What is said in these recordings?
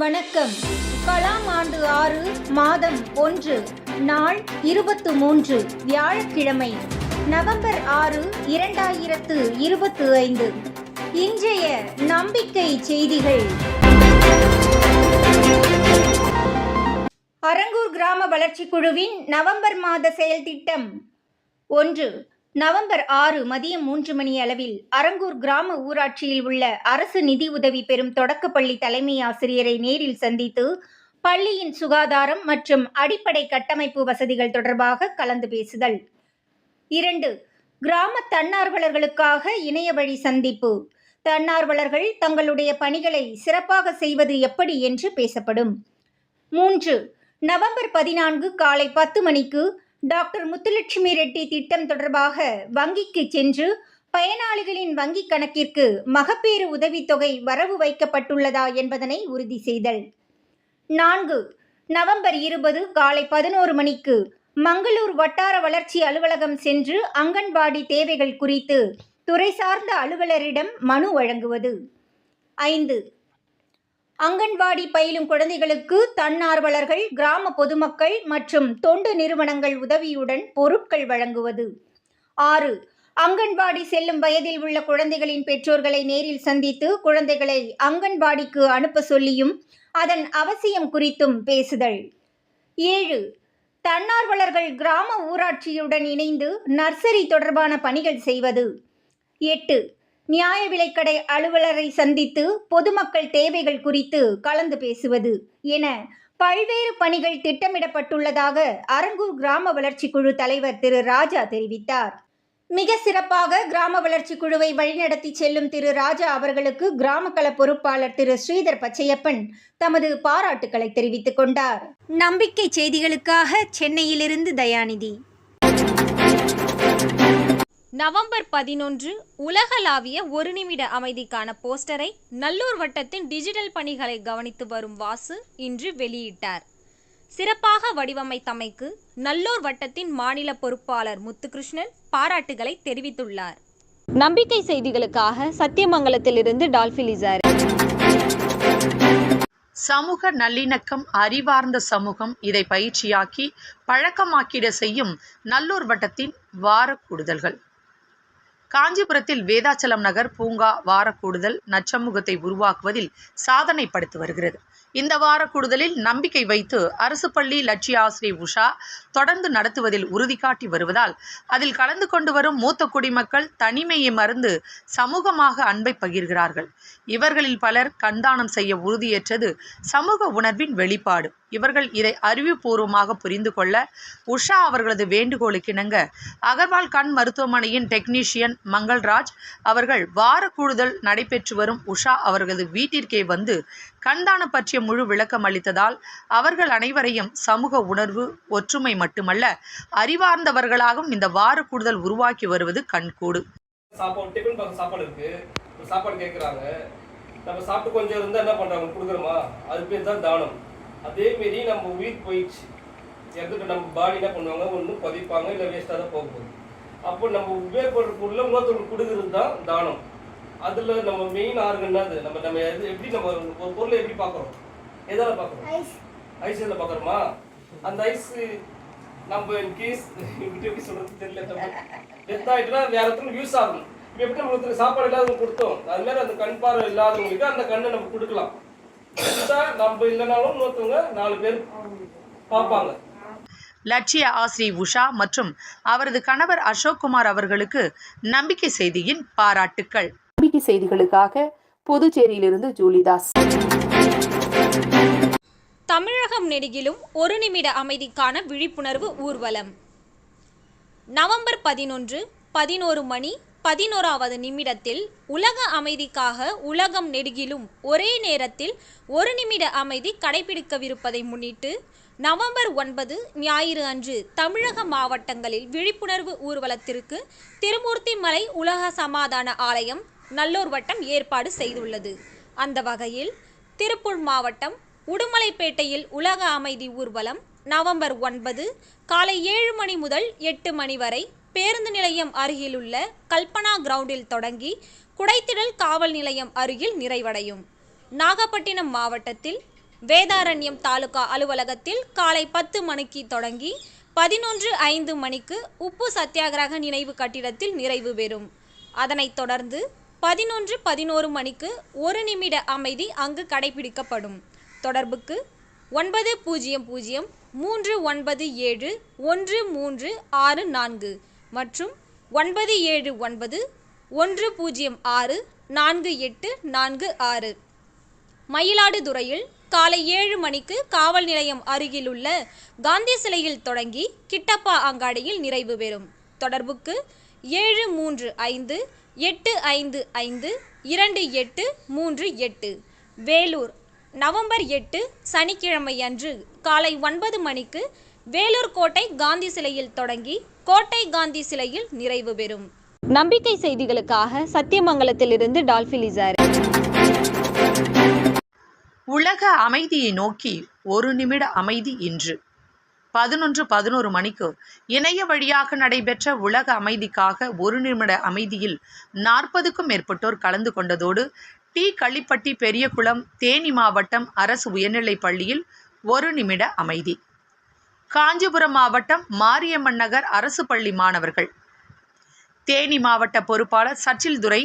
வணக்கம். கலாம் ஆண்டு ஆறு மாதம் ஒன்று நாள் இருபத்து மூன்று வியாழக்கிழமை நவம்பர் ஆறு இரண்டாயிரத்து இருபத்து ஐந்து. இன்றைய நம்பிக்கை செய்திகள். அரங்கூர் கிராம வளர்ச்சி குழுவின் நவம்பர் மாத செயல் திட்டம். ஒன்று நவம்பர் ஆறு மதியம் மூன்று மணி அளவில் அரங்கூர் கிராம ஊராட்சியில் உள்ள அரசு நிதி உதவி பெறும் தொடக்கப்பள்ளி தலைமை ஆசிரியரை நேரில் சந்தித்து பள்ளியின் சுகாதாரம் மற்றும் அடிப்படை கட்டமைப்பு வசதிகள் தொடர்பாக கலந்து பேசுதல். இரண்டு கிராம தன்னார்வலர்களுக்காக இணைய வழி சந்திப்பு. தன்னார்வலர்கள் தங்களுடைய பணிகளை சிறப்பாக செய்வது எப்படி என்று பேசப்படும். மூன்று நவம்பர் பதினான்கு காலை பத்து மணிக்கு டாக்டர் முத்துலட்சுமி ரெட்டி திட்டம் தொடர்பாக வங்கிக்கு சென்று பயனாளிகளின் வங்கிக் கணக்கிற்கு மகப்பேறு உதவித்தொகை வரவு வைக்கப்பட்டுள்ளதா என்பதனை உறுதி செய்தல். நான்கு நவம்பர் இருபது காலை பதினோரு மணிக்கு மங்களூர் வட்டார வளர்ச்சி அலுவலகம் சென்று அங்கன்வாடி தேவைகள் குறித்து துறை சார்ந்த அலுவலரிடம் மனு வழங்குவது. ஐந்து அங்கன்வாடி பயிலும் குழந்தைகளுக்கு தன்னார்வலர்கள் கிராம பொதுமக்கள் மற்றும் தொண்டு நிறுவனங்கள் உதவியுடன் பொருட்கள் வழங்குவது. ஆறு அங்கன்வாடி செல்லும் வயதில் உள்ள குழந்தைகளின் பெற்றோர்களை நேரில் சந்தித்து குழந்தைகளை அங்கன்வாடிக்கு அனுப்ப சொல்லியும் அதன் அவசியம் குறித்தும் பேசுதல். ஏழு தன்னார்வலர்கள் கிராம ஊராட்சியுடன் இணைந்து நர்சரி தொடர்பான பணிகள் செய்வது. எட்டு நியாய விலைக்கடை அலுவலரை சந்தித்து பொதுமக்கள் தேவைகள் குறித்து கலந்து பேசுவது என பல்வேறு பணிகள் திட்டமிடப்பட்டுள்ளதாக அரங்கூர் கிராம வளர்ச்சி குழு தலைவர் திரு ராஜா தெரிவித்தார். மிக சிறப்பாக கிராம வளர்ச்சி குழுவை வழிநடத்தி செல்லும் திரு ராஜா அவர்களுக்கு கிராமக்கல பொறுப்பாளர் திரு ஸ்ரீதர் பச்சையப்பன் தமது பாராட்டுக்களை தெரிவித்துக் கொண்டார். நம்பிக்கை செய்திகளுக்காக சென்னையிலிருந்து தயாநிதி. நவம்பர் பதினொன்று உலகளாவிய ஒரு நிமிட அமைதிக்கான போஸ்டரை நல்லூர் வட்டத்தின் டிஜிட்டல் பணிகளை கவனித்து வரும் வாசு இன்று வெளியிட்டார். சிறப்பாக வடிவமைத்தமைக்கு நல்லூர் வட்டத்தின் மாநில பொறுப்பாளர் முத்துகிருஷ்ணன் பாராட்டுகளை தெரிவித்துள்ளார். நம்பிக்கை செய்திகளுக்காக சத்தியமங்கலத்திலிருந்து டால்பிலிசார் சமூக நல்லிணக்கம் அறிவார்ந்த சமூகம் இதை பயிற்சியாக்கி பழக்கமாக்கிட செய்யும் நல்லூர் வட்டத்தின் வார கூடுதல்கள். காஞ்சிபுரத்தில் வேதாச்சலம் நகர் பூங்கா வாரக்கூடுதல் நச்சமுகத்தை உருவாக்குவதில் சாதனை படுத்து வருகிறது. இந்த வார கூடுதலில் நம்பிக்கை வைத்து அரசு பள்ளி லட்சிய ஆசிரியர் உஷா தொடர்ந்து நடத்துவதில் உறுதி காட்டி வருவதால் அதில் கலந்து கொண்டு வரும் மூத்த குடிமக்கள் தனிமையை மறந்து சமூகமாக அன்பை பகிர்கிறார்கள். இவர்களில் பலர் கண்தானம் செய்ய உறுதியேற்றது சமூக உணர்வின் வெளிப்பாடு. இவர்கள் இதை அறிவுபூர்வமாக புரிந்து கொள்ள உஷா அவர்களது வேண்டுகோளுக்கிணங்க அகர்வால் கண் மருத்துவமனையின் டெக்னீஷியன் மங்கள்ராஜ் அவர்கள் வார கூடுதல் நடைபெற்று வரும் உஷா அவர்களது வீட்டிற்கே வந்து கண்தானம் பற்றிய முழு விளக்கம் அளித்ததால் அவர்கள் அனைவரையும் சமூக உணர்வு ஒற்றுமை மட்டுமல்ல அறிவார்ந்தவர்களாகவும் இந்த வார கூடுதல் உருவாக்கி வருவது கண்கூடு. சாப்பாடு டிஃபன் பாக்ஸ் சாப்பாடு இருக்கு. சாப்பாடு கேட்குறாங்க நம்ம சாப்பிட்டு கொஞ்சம் இருந்தால் என்ன பண்ணுறாங்க கொடுக்குறோமா அது பேர் தான் தானம். அதே மாரி நம்ம உயிர் போயிடுச்சு. இறந்துட்டு நம்ம பாடி என்ன பண்ணுவாங்க? ஒன்று பதிப்பாங்க இல்லை வேஸ்ட்டாக தான் போக போகுது. அப்போ நம்ம உபயோகப்படுற பொருளை இன்னொருத்தவங்களுக்கு கொடுக்குறது தான் தானம். அதில் நம்ம மெயின் ஆர்கன் அது? நம்ம நம்ம எது எப்படி நம்ம ஒரு பொருளை எப்படி பார்க்குறோம்? எதால பார்க்குறோம்? ஐஸ் எதில் பார்க்குறோமா? அந்த ஐஸ் நம்ம கேஸ் இப்படி எப்படி சொல்றது தெரியல டெத் ஆகிட்டுனா வேற இடத்துல யூஸ் ஆகும் இப்போ எப்படி நம்ம ஒருத்தருக்கு சாப்பாடு இல்லாதவங்க கொடுத்தோம்? அது மாதிரி அந்த கண் பார்வை இல்லாதவங்களுக்கு அந்த கண்ணை நம்ம கொடுக்கலாம். நம்ம இல்லைனாலும் இன்னொருத்தவங்க நாலு பேர் பார்ப்பாங்க. லட்சிய ஆசிரியை உஷா மற்றும் அவரது கணவர் அசோக்குமார் அவர்களுக்கு நம்பிக்கை செய்தியின் பாராட்டுக்கள். நம்பிக்கை செய்திகளுக்காக புதுச்சேரியிலிருந்து ஜூலிதாஸ். தமிழகம் நெடுகிலும் ஒரு நிமிட அமைதிக்கான விழிப்புணர்வு ஊர்வலம். நவம்பர் பதினொன்று பதினோரு மணி பதினோராவது நிமிடத்தில் உலக அமைதிக்காக உலகம் நெடுகிலும் ஒரே நேரத்தில் ஒரு நிமிட அமைதி கடைபிடிக்கவிருப்பதை முன்னிட்டு நவம்பர் ஒன்பது ஞாயிறு அன்று தமிழக மாவட்டங்களில் விழிப்புணர்வு ஊர்வலத்திற்கு திருமூர்த்தி மலை உலக சமாதான ஆலயம் நல்லூர் வட்டம் ஏற்பாடு செய்துள்ளது. அந்த வகையில் திருப்பூர் மாவட்டம் உடுமலைப்பேட்டையில் உலக அமைதி ஊர்வலம் நவம்பர் ஒன்பது காலை ஏழு மணி முதல் எட்டு மணி வரை பேருந்து நிலையம் அருகிலுள்ள கல்பனா கிரவுண்டில் தொடங்கி குடைத்திடல் காவல் நிலையம் அருகில் நிறைவடையும். நாகப்பட்டினம் மாவட்டத்தில் வேதாரண்யம் தாலுகா அலுவலகத்தில் காலை பத்து மணிக்கு தொடங்கி பதினொன்று ஐந்து மணிக்கு உப்பு சத்தியாகிரக நினைவு கட்டிடத்தில் நிறைவு பெறும். அதனைத் தொடர்ந்து பதினொன்று பதினோரு மணிக்கு ஒரு நிமிட அமைதி அங்கு கடைபிடிக்கப்படும். தொடர்புக்கு ஒன்பது பூஜ்ஜியம் பூஜ்ஜியம் மூன்று ஒன்பது ஏழு ஒன்று மூன்று ஆறு நான்கு மற்றும் ஒன்பது ஏழு ஒன்பது ஒன்று பூஜ்ஜியம் ஆறு நான்கு எட்டு நான்கு ஆறு. மயிலாடுதுறையில் காலை ஏழு மணிக்கு காவல் நிலையம் அருகிலுள்ள காந்தி சிலையில் தொடங்கி கிட்டப்பா அங்காடியில் நிறைவு பெறும். தொடர்புக்கு ஏழு மூன்று ஐந்து எட்டு ஐந்து ஐந்து இரண்டு எட்டு மூன்று எட்டு. வேலூர் நவம்பர் எட்டு சனிக்கிழமை அன்று காலை ஒன்பது மணிக்கு வேலூர் கோட்டை காந்தி சிலையில் தொடங்கி கோட்டை காந்தி சிலையில் நிறைவு பெறும். நம்பிக்கை செய்திகளுக்காக சத்தியமங்கலத்திலிருந்து டால்பிலிசார் உலக அமைதியை நோக்கி ஒரு நிமிட அமைதி இன்று. பதினொன்று பதினோரு மணிக்கு இணைய வழியாக நடைபெற்ற உலக அமைதிக்காக ஒரு நிமிட அமைதியில் நாற்பதுக்கும் மேற்பட்டோர் கலந்து கொண்டதோடு டி களிப்பட்டி பெரியகுளம் தேனி மாவட்டம் அரசு உயர்நிலைப் பள்ளியில் ஒரு நிமிட அமைதி. காஞ்சிபுரம் மாவட்டம் மாரியம்மன் நகர் அரசு பள்ளி மாணவர்கள். தேனி மாவட்ட பொறுப்பாளர் சச்சில் துரை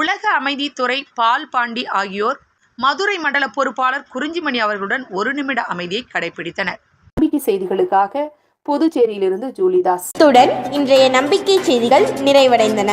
உலக அமைதித்துறை பால் பாண்டி ஆகியோர் மதுரை மண்டல பொறுப்பாளர் குறிஞ்சிமணி அவர்களுடன் ஒரு நிமிட அமைதியை கடைபிடித்தனர். நம்பிக்கை செய்திகளுக்காக புதுச்சேரியிலிருந்து ஜூலிதாஸ். இத்துடன் இன்றைய நம்பிக்கை செய்திகள் நிறைவடைந்தன.